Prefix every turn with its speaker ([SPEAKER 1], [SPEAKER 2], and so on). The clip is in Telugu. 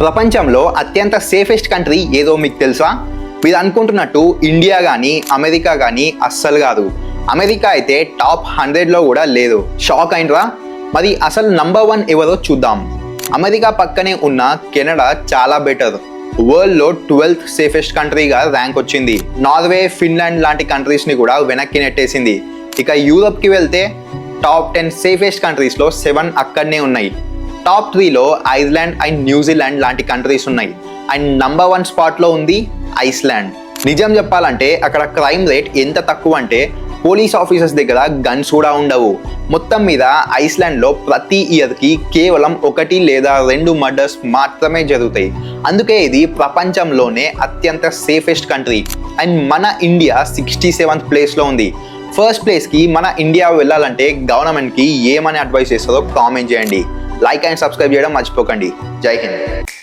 [SPEAKER 1] ప్రపంచంలో అత్యంత సేఫెస్ట్ కంట్రీ ఏదో మీకు తెలుసా? మీరు అనుకుంటున్నట్టు ఇండియా కానీ అమెరికా కానీ అస్సలు కాదు. అమెరికా అయితే టాప్ హండ్రెడ్లో కూడా లేదు. షాక్ అయినరా మరి అసలు నంబర్ వన్ ఎవరో చూద్దాం. అమెరికా పక్కనే ఉన్న కెనడా చాలా బెటర్. వరల్డ్లో ట్వెల్త్ సేఫెస్ట్ కంట్రీగా ర్యాంక్ వచ్చింది. నార్వే ఫిన్లాండ్ లాంటి కంట్రీస్ని కూడా వెనక్కి నెట్టేసింది. ఇక యూరప్కి వెళ్తే టాప్ టెన్ సేఫెస్ట్ కంట్రీస్లో సెవెన్ అక్కడనే ఉన్నాయి. టాప్ త్రీలో ఐర్లాండ్ అండ్ న్యూజిలాండ్ లాంటి కంట్రీస్ ఉన్నాయి. అండ్ నంబర్ వన్ స్పాట్లో ఉంది ఐస్లాండ్. నిజం చెప్పాలంటే అక్కడ క్రైమ్ రేట్ ఎంత తక్కువ అంటే పోలీస్ ఆఫీసర్స్ దగ్గర గన్స్ కూడా ఉండవు. మొత్తం మీద ఐస్లాండ్లో ప్రతి ఇయర్కి కేవలం ఒకటి లేదా రెండు మర్డర్స్ మాత్రమే జరుగుతాయి. అందుకే ఇది ప్రపంచంలోనే అత్యంత సేఫెస్ట్ కంట్రీ. అండ్ మన ఇండియా సిక్స్టీ సెవెంత్ ప్లేస్లో ఉంది. ఫస్ట్ ప్లేస్కి మన ఇండియా వెళ్ళాలంటే గవర్నమెంట్కి ఏమని అడ్వైస్ చేస్తుందో కామెంట్ చేయండి. లైక్ అండ్ సబ్స్క్రైబ్ చేయడం మర్చిపోకండి. జై హింద్.